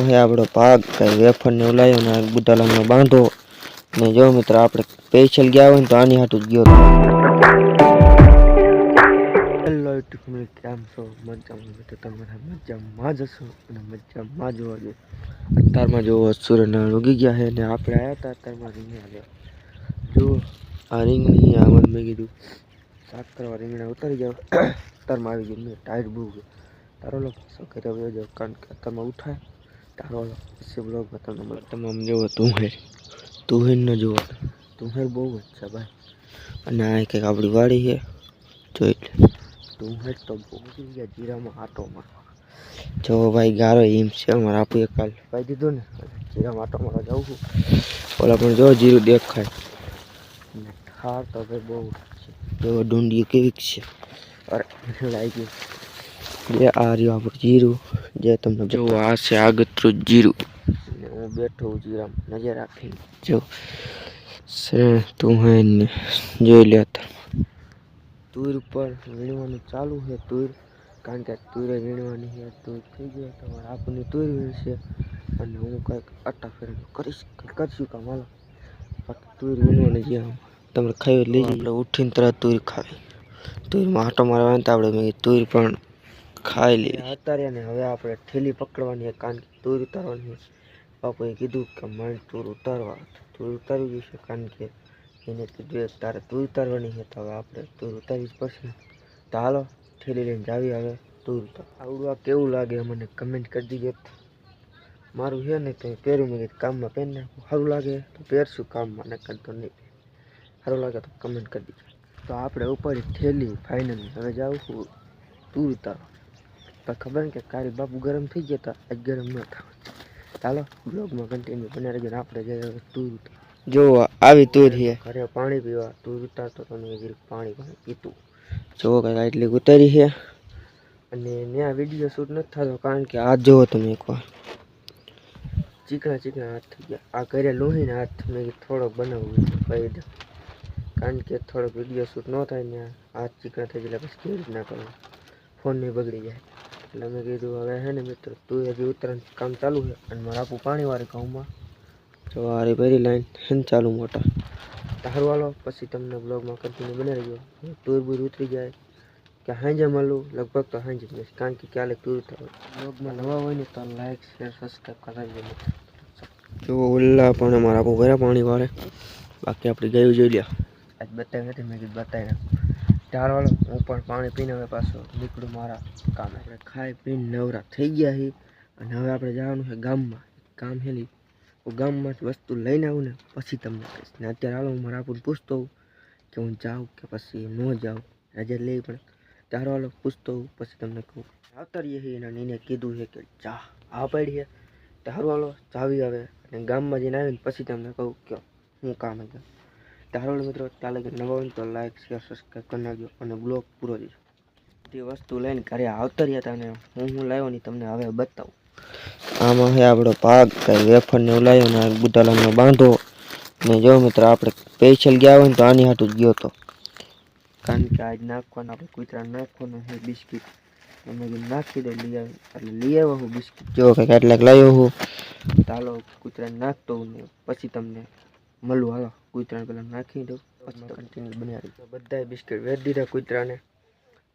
આમાં હે આપણો પાક, કઈ વેફર ને ઉલાયો ને બુટાલામાં બાંધો. ને જો મિત્ર, આપણે સ્પેશિયલ ગયા હોય ને તો આની હાટું જ ગયો હેલો યુટ્યુબ કેમ છો? મજામાં મિત્રો તમારા મજામાં જ હશો? અને મજામાં જ હોજો. અત્યારમાં જો સૂર્યનારાયણ ઉગી ગયા છે ને આપણે આવ્યા હતા, અત્યારમાં રીંગણા આવ્યા. જો, આ રીંગણી આમાં મેં કીધું, સાત કરવા રીંગણા ઉતારી ગયા અત્યારમાં આવી ગયું મેં ટાયર બહુ ગયો તારો લોકો શું કર્યો? કારણ કે અત્યારમાં ઉઠાય. તારો પછી બ્લોગમાં તમને મળે તમામ જોવો તુંહેર. ન જોવો તુહેર બહુ જ છે, ભાઈ. અને આ કંઈક આપણી વાડી છે. જોઈ લે. તુહેર તો બહુ ગયા જીરામાં આટો મારવા જો ભાઈ, ગારો એમ છે, અમારે આપું એક કાલ. પાઈ દીધો ને જીરામાં આટો મારવા જાઉં છું. ઓલા પણ જો જીરું દેખાય. ને ઠાર તો ભાઈ બહુ છે. જો ડુંડી કેવી છે. અરે લાગી જે આ રહ્યું આપણું જીરું. જે તમને જો આ છે આગતરું જીરું. હું બેઠો છું જીરામાં નજર રાખી જો તું હે જોઈ લે તુર પર વીણવાનું ચાલુ છે તુર. કારણ કે તુરે વીણવાની છે તુર થઈ ગયો તમારે આપણને તુર વીણશે. અને હું કંઈક અટ્ટા ફેરનું કરીશ કરશું કામ? હાલો. તુર વીણવાની છે આમ. તમે ખાઈ લઈ આપણે ઉઠીને તરત તુર ખાવી. તુરમાં આટો મારવા તો આપણે મેં તુર પણ ખાઈ લઈએ અત્યારે ને હવે આપણે ઠેલી પકડવાની છે, કારણ તુર ઉતારવાની બાપુએ કીધું કે મારે તૂર ઉતારવા તૂર ઉતારવી જશે કારણ કે એને કીધું તારે તૂર ઉતારવાની છે, તો હવે આપણે તૂર ઉતારવી જ પડશે તો હાલો, ઠેલી લઈને જાવી હવે તૂર ઉતાર. આવડું આ કેવું લાગે મને કમેન્ટ કરી દીજો. મારું છે ને તો પહેરું મેં કામમાં પહેરી નાખું. સારું લાગે તો પહેરશું કામમાં, નકર તો નહીં સારું લાગે તો કમેન્ટ કરી દીજો. તો આપણે ઉપર ઠેલી ફાઇનલ હવે જાઉં છું તૂર ઉતારવા. પણ ખબર ને કે કાલ બાપુ ગરમ થઈ ગયા હતા. આજ ગરમ ન થવા. ચાલો બ્લોગમાં કન્ટિન્યુ બને રહેજો આપણે જઈએ તુર જો આવી તુર છે ઘરે પાણી પીવા. તુર ઉતારતો તો મેં પાણી પણ પીતું. જો કાંઈક એટલી ઉતારી છે અને ત્યાં વીડિયો શૂટ નથી થતો કારણ કે હાથ જોવો તમે એકવાર ચીકણા ચીકણા હાથ થઈ ગયા. આ ઘરે લોહીને હાથ. મેં થોડોક બનાવવું કહી દઉં. કારણ કે થોડોક વીડિયો શૂટ ન થાય ને હાથ ચીકણા થઈ ગયા પછી કેવી રીતના કરવું? ફોન નહીં બગડી જાય. એટલે મેં કીધું, હવે હે ને મિત્રો, તું હજી ઉત્તરાયણ કામ ચાલુ છે અને મારા આપું પાણીવાળી ઘઉંમાં. તો વારી લાઈન હેન ચાલુ મોટા તારું વાલો પછી તમને બ્લોગમાં કન્ટિન્યુ બની રહ્યો ટૂર બૂર ઉતરી જાય, કે હાંજે મળું, લગભગ તો હાંજે જ કારણ કે ક્યારેક ટૂર થયો બ્લોગમાં નવા હોય ને તો લાઈક શેર સબસ્ક્રાઈબ કરાવી મિત્રો. જો ઓલા પણ મારા આપું ઘરે પાણી વાળે. બાકી આપણે ગયું જોઈ લ્યા. આજ બતાવી નથી મેં કીધું બતાવી નાખું. ચાર હું પણ પાણી પીને હવે પાછો નીકળું મારા કામ. આપણે ખાઈ પીને નવરા થઈ ગયા છે અને હવે આપણે જવાનું છે ગામમાં. કામ નહીં હું ગામમાંથી વસ્તુ લઈને આવું ને પછી તમને કહીશ. ને અત્યારે હાલો હું મારા આપણને પૂછતો હોઉં કે હું જાઉં કે પછી ન જાઉં. રજા લઈ ત્યારે હાલો પૂછતો હોઉં, પછી તમને કહું. આવતરીએ છીએ અને એને કીધું છે કે ચા આ પાડીએ તારો હાલો ચાવી આવે. અને ગામમાં જઈને આવીને પછી તમને કહું કે હું કામ હતું તારો મિત્રો ચાલે કે નવા હોય ને તો લાઈક શેર સબસ્ક્રાઈબ કરી નાખજો અને બ્લોગ પૂરો દીજો તે વસ્તુ લઈને ઘરે આવતા રહ્યા હતા અને હું હું લાવ્યો ને તમને હવે બતાવું આમાં છે આપણો ભાગ કઈ વેફર ને ઉલાયો ને બુટાલામાં બાંધો ને જો મિત્ર આપણે સ્પેશિયલ ગયા હોય ને તો આની હાટું જ ગયો હતો કારણ કે આજ નાખવાનું આપણે કૂતરા નાખવાનું છે બિસ્કિટ અમે કીધું નાખી દે લઈ આવી એટલે લઈ આવ્યો હું બિસ્કિટ જો કંઈક કેટલાક લાવ્યો હું ચાલો કૂતરાને નાખતો હું ને પછી તમને મળું હાલો કૂતરાને પેલા નાખી દઉં પછી કન્ટિન્યુ બનાવી. બધાય બિસ્કિટ વેચી દીધા કૂતરાને.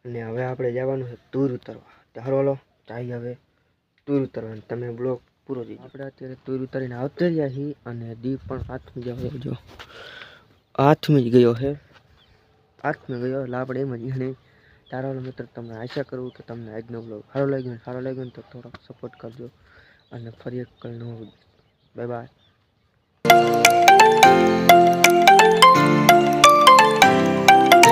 અને હવે આપણે જવાનું છે તૂર ઉતરવા. તો હાલો ચાઈ હવે તૂર ઉતરવાનું. તમે બ્લોક પૂરો થઈ આપણે અત્યારે તૂર ઉતારીને આવતા રહ્યા છીએ અને દીપ પણ હાથમાં જવા જો. હાથમાં જ ગયો છે. હાથમાં ગયો એટલે આપણે એમ જ ગણી તારો મિત્ર તમને આશા કરું કે તમને આજનો બ્લોગ સારો લાગ્યો ને સારો લાગ્યો તો થોડોક સપોર્ટ કરજો. અને ફરી એક કલ નવો બાય બાય